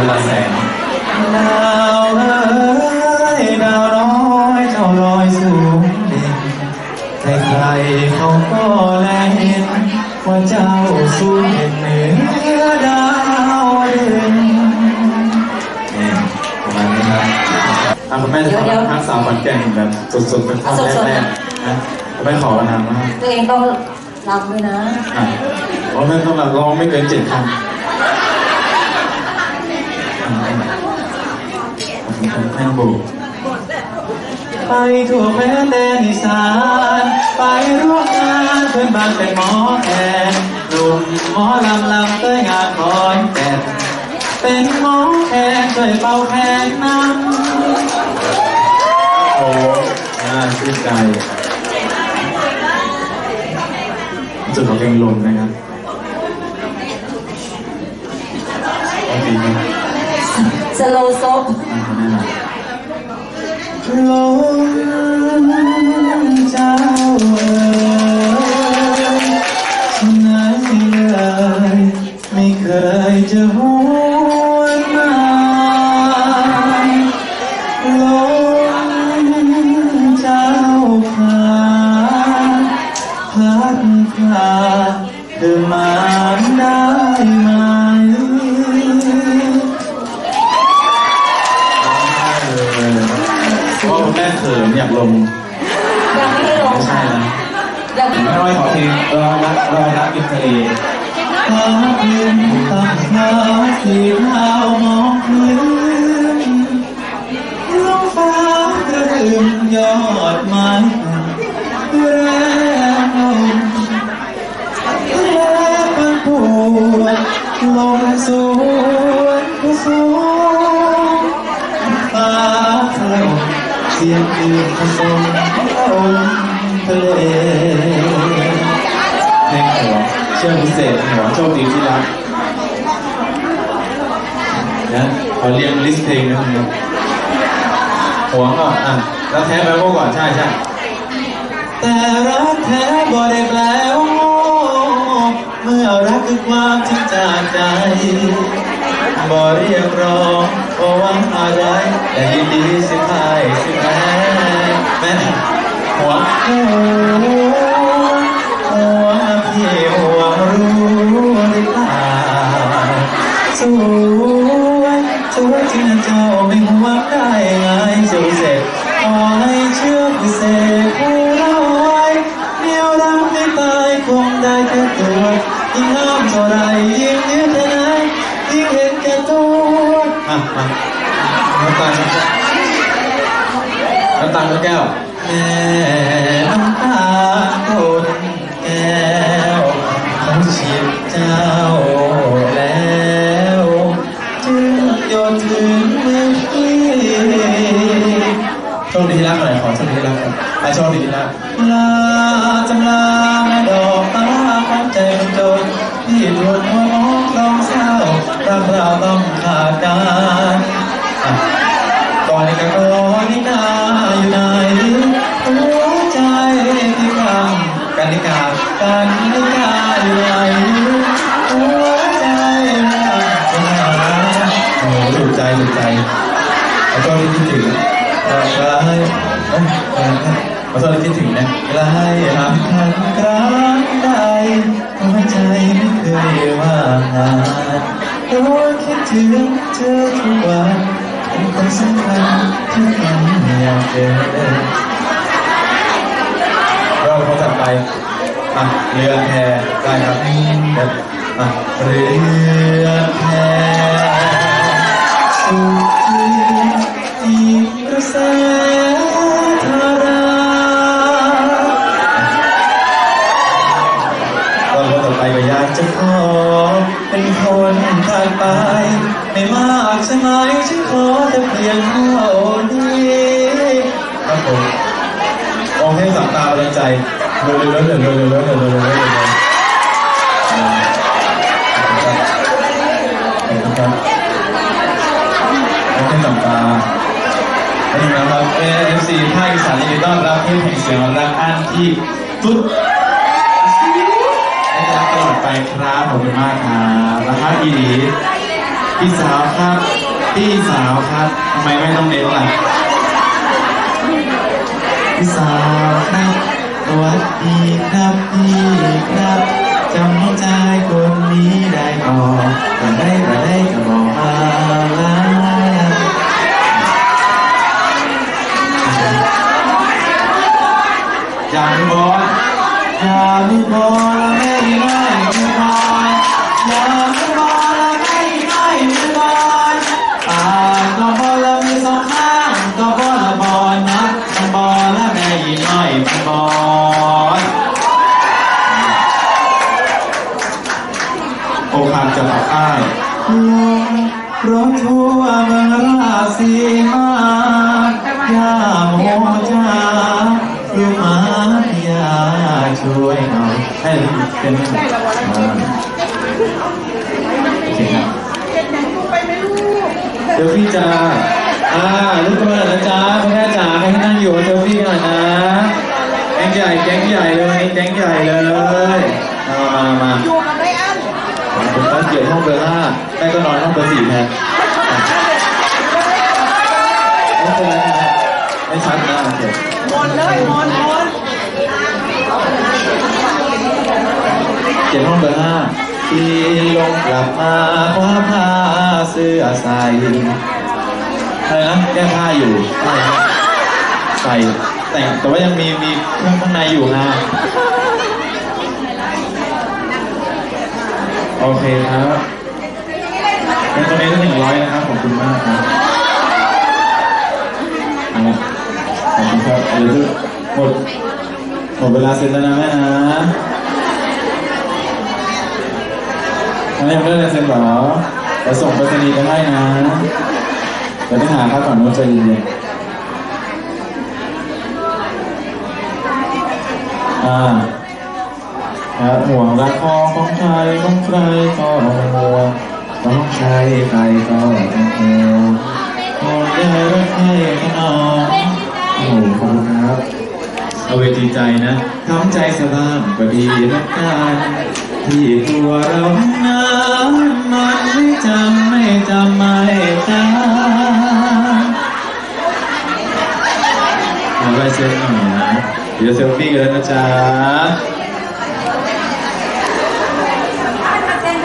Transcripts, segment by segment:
เรืองแสงดาวเอ้ยดาวน้อยเจ้าลอยสูงเด่นใครๆเขาก็แลเห็น ว่าเจ้าสูงเด่นเหนือดาวเด่นนี่ประมาณนี้ครับอะคุณแม่จะทำทักสาวขอนแก่นแบบสุดๆเป็นท่อนแรกๆนะคุณแม่ขอวนำมากตัวเองต้องรำด้วยนะอะเพราะแม่ต้องแบบร้องไม่เกินเจ็ดคำ แม่บุไปทั่วแผ่นแดนอีสาน ไปร่วมงานเพื่อนบ้านเป็นหมอแคนหนุ่มหมอลำลำเต้ยงานคอยแก่นเป็นหมอแคนช่วยเป่าแคนน้ำโอ้น่าชื่นใจจุดของเพลงลมนะครับโอเคไหมสโลว์ซบ ลมเจ้าเอ๋ยที่ไหนเลยไม่เคยจะหว เพราะคุณแม่เขินอยากลงยังไม่ได้ลงไม่ใช่ค่ะนะยังไม่ร้อยขอเพลงรอยรักรอยรักริมทะเลพาพื้นตักน้ำสีเทามองพื้นลงฟ้ากระดึมยอดไม้แรงลมแรงมันปวดลมสวนก็สูง เสียงคลื่นผสมลมทะเลเพลงหัวเชื่อพิเศษหัวโชคดีที่รักนะขอเรียงลิสต์เพลงนิดนึงหัวก็อะแล้วแท้แปลว่าก่อนใช่ใช่แต่รักแท้บ่ได้แปลว่าโง่เมื่อรักคือความจริงจากใจบ่เรียกร้อง Oh, one heart I, and it is in high, it's in high. Man, what? What here, what rule it out? So, so what can I tell me what I am? So said, all I nếu đang biết tay không đại kết thúc, nhưng không cho đại yên. มาน้ำตาลน้ำตาลน้ำแก้วแม่น้ำตาลคนแก้วเขาฉีดเจ้าแล้วจึงโยนถึงเมื่อพี่โชคดีที่รักหน่อยขอโชคดีที่รักก่อนอะโชคดีที่รัก ต้องขาดกันอะก่อนนี้ก็รอนี่นาอยู่ไหนหัวใจที่กำกันนิกากันนิกาอยู่ไหนหัวใจที่กำกักาโอ้โหถูกใจถูกใจขอโทษที่คิดถึงเอ่อกลายเอ้ยเอ่อขอโทษที่คิดถึงนะกลายหากทันครั้งใดหัวใจไม่เคยว่างงาน เพราะคิดถึงเธอทุกวันเป็นคนสำคัญที่ฉันอยากเจอเราคนถัดไปอะเรือแพได้ครับอะเรือแพ เร็วเร็วเร็วเร็วเร็วเร็วครับโอเคสับตาอันนี้นะครับ AFC ภาคอีสานยินดีต้อนรับเพื่แห่งเสียงรักอันที่สุดให้รักตลอดไปครับขอบคุณมากครับราคาอีดีพี่สาวครับพี่สาวครับทำไมไม่ต้องเน้นล่ะพี่สาวครับ สวัสดีครับพี่ครับจำหัวใจคนนี้ได้ออนแต่ได้แต่ได้ก็บอกมาลาอย่างบอสอย่าไม่บอกละไม่ไม่ไม่บอกีมาย่าโมจ้าลูกหมาอย่าช่วยหน่อยให้เป็นอ่าเดี๋ยวพี่จ๋าอ่าลูกตัวหน่อยนะจ๊ะคุณแม่จ๋าให้นั่งอยู่เซลฟี่หน่อยนะแก๊งใหญ่แก๊งใหญ่เลยแก๊งใหญ่เลยมามามาอยู่กับไม่อั้นผมต้องเกี่ยวห้องเบอร์ห้าแม่ก็นอนห้องเบอร์สี่แทน ไม่เป็นไรนะครับไม่ชัดนะโอเคหมดเลยหมดหมดเกี่ยวห้องเบอร์ห้าที่ลงกลับมาคว้าผ้าเสื้อใส่อะไรนะแก้ผ้าอยู่ใส่แต่งแต่ว่ายังมีมีเครื่องข้างในอยู่นะโอเคครับเป็นตัวนี้ก็หนึ่งร้อยนะครับขอบคุณมากครับเอาละขอบคุณครับ เดี๋ยวหมดหมดเวลาเซ็นแล้วนะแม่นะอันนี้ยังไม่ได้เซ็นเหรอเดี๋ยวส่งไปรษณีย์ไปให้นะเดี๋ยวไปหาเขาก่อนว่าจะยินเลยอ่าครับห่วงรักของของใครของใครก็ห่วงของใครใครก็ห่วงห่วงใยรักใครก็นอน โอ้โหขอบคุณครับ เอาเวทีใจนะทำใจสบายก็ดีละกันที่ตัวเรานั้นมันไม่จำไม่จำไม่จำเอาไว้เซ็นหน่อยนะเดี๋ยวเซลฟี่กันแล้วนะจ๊ะ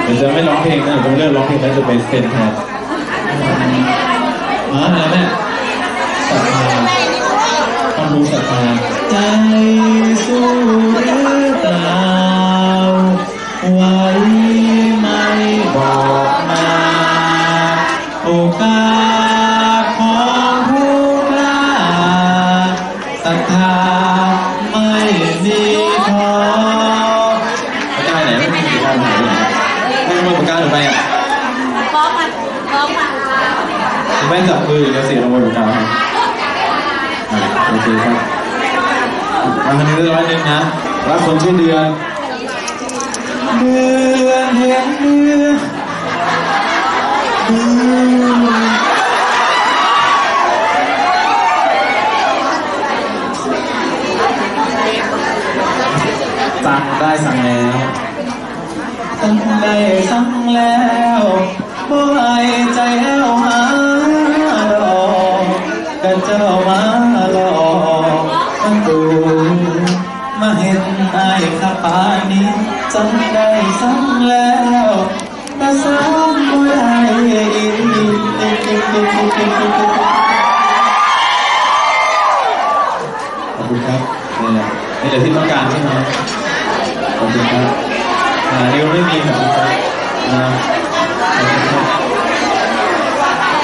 เดี๋ยวจะไม่ร้องเพลงนะเดี๋ยวจะเลิกร้องเพลงแล้วจะไปเซ็นแทนอ๋ออะแม่ ต้องรู้ศรัทธาใจสู้หรือเปล่าไหวไหมบอกมาโอกาสของผู้กล้าศรัทธาไม่มีพอปากกาไหนไม่มีปากกาไหนไม่มีปากกาหรือไปอะร้องมันร้องมันคุณแม่จับมือแล้วเสียงลงบนปากกาครับอ่า โอเคครับมาทางนี้ร้อยหนึ่งนะรักคนชื่อเดือนเดือนเห็นเดือนเดือน นี้สั่งได้สั่งแล้วแต่สั่งบ่ได้อีกขอบคุณครับนี่แหละนี่แหละที่ต้องการใช่ไหมขอบคุณครับอ่านิ้วไม่มีขอบคุณครับนะขอบคุณครับ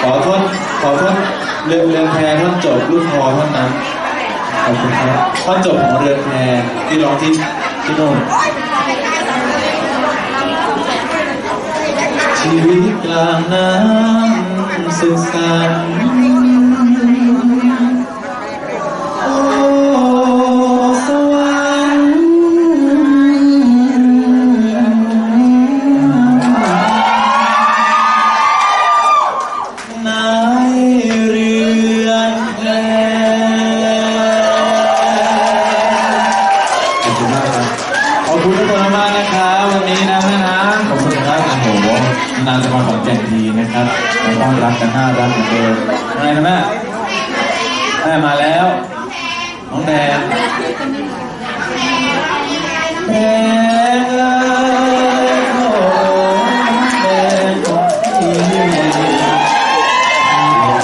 ขอโทษขอโทษเรื่อนเรื่อนแพรท่อนจบลูกคอท่อนนั้นขอบคุณครับท่อนจบของเรือนแพรที่ร้องที่ที่โน่น ชีวิตกลางน้ำสุขสันต์ น้องแดงแดงเอ้ยโอ้แดงของพี่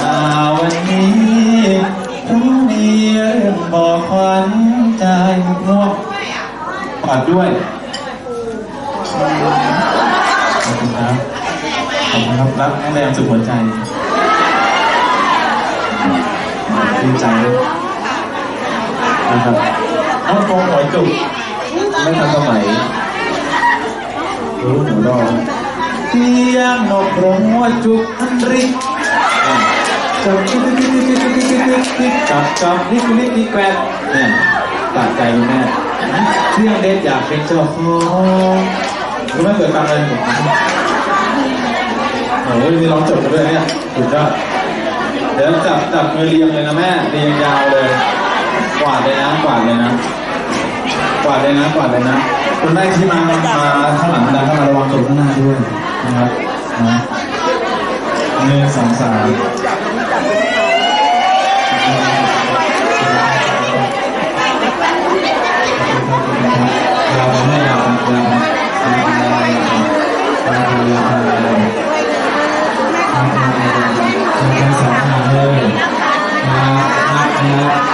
มาวันนี้รุ่งนี้เริ่มบอกขวัญใจง่วงปอดด้วยขอบคุณครับขอบคุณครับรักน้องแดงสุดหัวใจดีใจเลย นะครับน้องฟองหอยจุกไม่ทันสมัยรู้หนูรอเพียงนกรงหัวจุกอันริกจับจิ๊กจิ๊กจิ๊กจิ๊กจิ๊กจิ๊กจิ๊กจับจับนี่คือนี่นี่แกรดเนี่ยตัดใจแม่เรื่องเด็ดอยากเป็นเจ้าของคุณแม่เกิดตามอะไรผมโอ้โหมีร้องจบกันด้วยเนี่ยสุดยอดเดี๋ยวจับจับมือเรียงเลยนะแม่เรียงยาวเลย กวาดเลยนะกวาดเลยนะกวาดเลยนะกวาดเลยนะคุณแม่ที่มามาข้างหลังนะข้างหลังระวังตกข้างหน้าด้วยนะครับนะหนึ่งสองสามยาวไม่ยาวยาวยาวยาวยาวทั้งสองทางเลยครับครับครับครับเดินทางปลอดภัยนะครับ